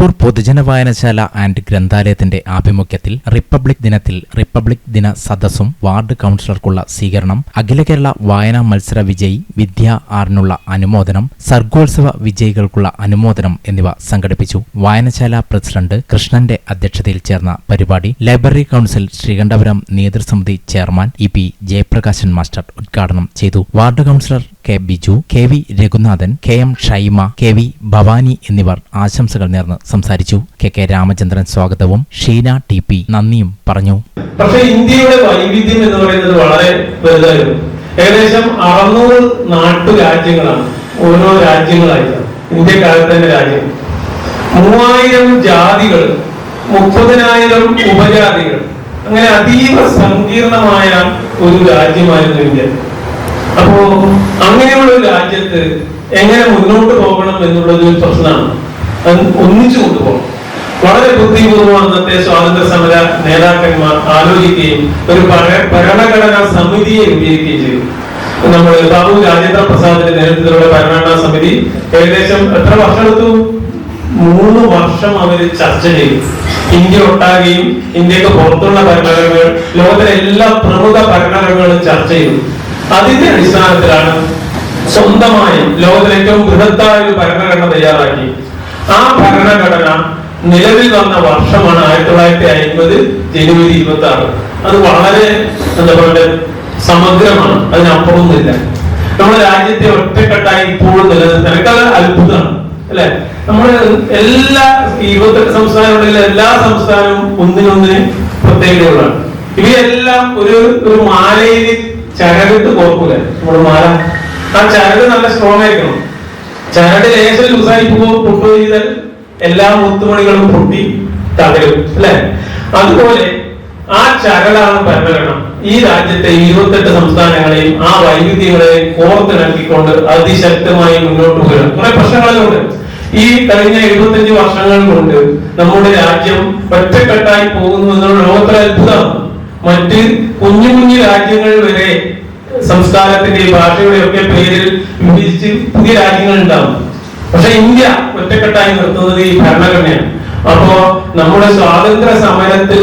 നിലമ്പൂർ പൊതുജന വായനശാല ആൻഡ് ഗ്രന്ഥാലയത്തിന്റെ ആഭിമുഖ്യത്തിൽ റിപ്പബ്ലിക് ദിനത്തിൽ റിപ്പബ്ലിക് ദിന സദസ്സും വാർഡ് കൗൺസിലർക്കുള്ള സ്വീകരണം അഖില കേരള വായനാ മത്സര വിജയി വിദ്യ ആറിനുള്ള അനുമോദനം സർഗോത്സവ വിജയികൾക്കുള്ള അനുമോദനം എന്നിവ സംഘടിപ്പിച്ചു. വായനശാല പ്രസിഡന്റ് കൃഷ്ണന്റെ അധ്യക്ഷതയിൽ ചേർന്ന പരിപാടി library council Sreekandapuram നേതൃസമിതി chairman E P Jayaprakashan master ഉദ്ഘാടനം ചെയ്തു. Ward councillor K Biju K V Raghunathan K M Shaima K V Bhavani എന്നിവർ ആശംസകൾ നേർന്ന് സംസാരിച്ചു. കെ കെ രാമചന്ദ്രൻ സ്വാഗതവും. ഷീന ടി പി നന്ദിയും പറഞ്ഞു. പക്ഷേ ഇന്ത്യയുടെ വൈവിധ്യം എന്ന് പറയുന്നത് വളരെ വലുതായിരുന്നു. ഏകദേശം അറുന്നൂറ് നാട്ടുരാജ്യങ്ങളാണ്. ഓരോ രാജ്യങ്ങളായിട്ട്. ഇന്ത്യക്കാലത്ത് തന്നെ രാജ്യം. മൂവായിരം ജാതികൾ മുപ്പതിനായിരം ഉപജാതികൾ. അങ്ങനെ അതീവ സങ്കീർണമായ ഒരു രാജ്യമായിരുന്നു ഇന്ത്യ. അപ്പോ അങ്ങനെയുള്ള ഒരു രാജ്യത്ത് എങ്ങനെ മുന്നോട്ട് പോകണം എന്നുള്ളത് ഒരു പ്രശ്നമാണ്. അത് ഒന്നിച്ചു കൊണ്ടുപോകണം. വളരെ ബുദ്ധിപൂർവം അന്നത്തെ സ്വാതന്ത്ര്യ സമര നേതാക്കന്മാർ ആലോചിക്കുകയും ഒരു ഭര- ഭരണഘടനാ സമിതിയെ രൂപീകരിക്കുകയും ചെയ്തു. നമ്മൾ ബാബു രാജേന്ദ്ര പ്രസാദിന്റെ നേതൃത്വത്തിലുള്ള ഭരണഘടനാ സമിതി ഏകദേശം എത്ര വർഷം എടുത്തു മൂന്ന് വർഷം അവർ ചർച്ച ചെയ്തു. ഇന്ത്യ ഒട്ടാകെയും ഇന്ത്യയ്ക്ക് പുറത്തുള്ള ഭരണഘടനകൾ ലോകത്തിലെ എല്ലാ പ്രമുഖ ഭരണഘടനകളും ചർച്ച ചെയ്തു. അതിന്റെ അടിസ്ഥാനത്തിലാണ് സ്വന്തമായി ലോകത്തിലെ ഏറ്റവും ബൃഹത്തായ ഒരു ഭരണഘടന തയ്യാറാക്കി. ആ ഭരണഘടന നിലവിൽ വന്ന വർഷമാണ് ആയിരത്തി തൊള്ളായിരത്തി അൻപത് ജനുവരി ഇരുപത്തി ആറ് അത് വളരെ എന്താ പറയുക സമഗ്രമാണ്. അതിനപ്പുറമൊന്നുമില്ല. നമ്മുടെ രാജ്യത്തെ ഒറ്റക്കെട്ടായി ഇപ്പോഴും നിലനിർത്താൻ എനിക്കത് അത്ഭുതമാണ് അല്ലെ? നമ്മുടെ എല്ലാ ഇരുപത്തെട്ട് സംസ്ഥാനങ്ങളിലെ എല്ലാ സംസ്ഥാനവും ഒന്നിനൊന്നിന് പ്രത്യേകതകളാണ് ഇവയെല്ലാം ഒരു ഒരു മാലയിൽ ചരടിട്ട് കോർക്കൂല? നമ്മുടെ മാല. ആ ചരട് നല്ല സ്ട്രോങ് ആയിരിക്കണം. ചരട് ലേശം ലൂസായി പൊട്ടു ചെയ്താൽ എല്ലാ മുത്തുമണികളും പൊട്ടി തകരും അല്ലെ? അതുപോലെ ആ ചരടാണ് ഭരണഘടന. ഈ രാജ്യത്തെ ഇരുപത്തെട്ട് സംസ്ഥാനങ്ങളെയും ആ വൈവിധ്യങ്ങളെ കോർത്തിണക്കിക്കൊണ്ട് അതിശക്തമായി മുന്നോട്ട് പോകണം കുറെ പ്രശ്നങ്ങളുണ്ട്. ഈ കഴിഞ്ഞ എഴുപത്തഞ്ച് വർഷങ്ങൾ കൊണ്ട് നമ്മുടെ രാജ്യം ഒറ്റക്കെട്ടായി പോകുന്നു എന്നുള്ള ലോകത്തിലെ അത്ഭുതമാണ് മറ്റ് കുഞ്ഞു കുഞ്ഞു രാജ്യങ്ങൾ വരെ സംസ്കാരത്തിന്റെ ഭാഷയുടെ ഒക്കെ പേരിൽ വിഭജിച്ച് പുതിയ രാജ്യങ്ങൾ ഉണ്ടാവും പക്ഷെ ഇന്ത്യ ഒറ്റക്കെട്ടായി നിർത്തുന്നത് ഈ ഭരണഘടനയാണ്. അപ്പോ നമ്മുടെ സ്വാതന്ത്ര്യ സമരത്തിൽ